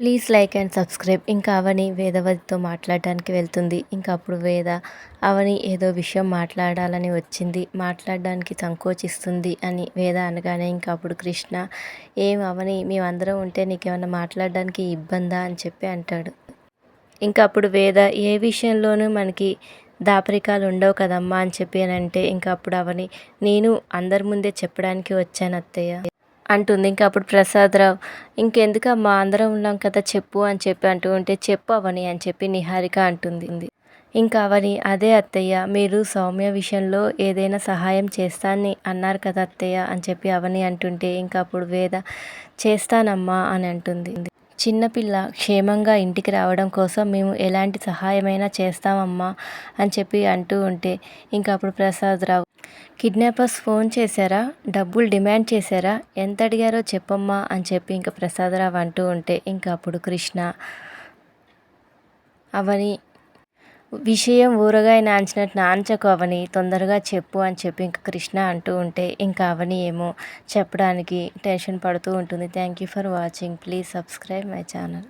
Please like and subscribe. ఇంకా అవని వేదవతితో మాట్లాడడానికి వెళ్తుంది. ఇంకా అప్పుడు వేద అవని ఏదో విషయం మాట్లాడాలని వచ్చింది. మాట్లాడడానికి సంకోచిస్తుంది అని వేద అనగానే ఇంకా అప్పుడు కృష్ణ ఏం అవని మేమందరం ఉంటే నీకేమన్నా మాట్లాడడానికి ఇబ్బందా అని చెప్పి అంటాడు. ఇంకా అప్పుడు వేద ఏ విషయంలోనూ మనకి దాపరికాలు ఉండవు కదమ్మా అని చెప్పి అని అంటే ఇంకా అప్పుడు అవని నేను అందరి ముందే చెప్పడానికి వచ్చాను అత్తయ్య అంటుంది. ఇంకా అప్పుడు ప్రసాదరావు ఇంకెందుకమ్మా అందరం ఉన్నాం కదా చెప్పు అని చెప్పి అంటూ ఉంటే చెప్పు అవని అని చెప్పి నిహారిక అంటుంది. ఇంకా అవని అదే అత్తయ్య మీరు సౌమ్య విషయంలో ఏదైనా సహాయం చేస్తానని అన్నారు కదా అత్తయ్య అని చెప్పి అవని అంటుంటే ఇంకా అప్పుడు వేద చేస్తానమ్మా అని అంటుంది. చిన్నపిల్ల క్షేమంగా ఇంటికి రావడం కోసం మేము ఎలాంటి సహాయమైనా చేస్తామమ్మా అని చెప్పి అంటూ ఉంటే ఇంకా అప్పుడు ప్రసాదరావు కిడ్నాపర్స్ ఫోన్ చేశారా? డబ్బులు డిమాండ్ చేశారా? ఎంత అడిగారో చెప్పమ్మా అని చెప్పి ఇంకా ప్రసాదరావు అంటూ ఉంటే ఇంకా అప్పుడు కృష్ణ అవని విషయం ఊరగాయ నాంచినట్టు నాంచకు అవని తొందరగా చెప్పు అని చెప్పి ఇంకా కృష్ణ అంటూ ఉంటే ఇంకా అవని ఏమో చెప్పడానికి టెన్షన్ పడుతూ ఉంటుంది. Thank you for watching please subscribe my channel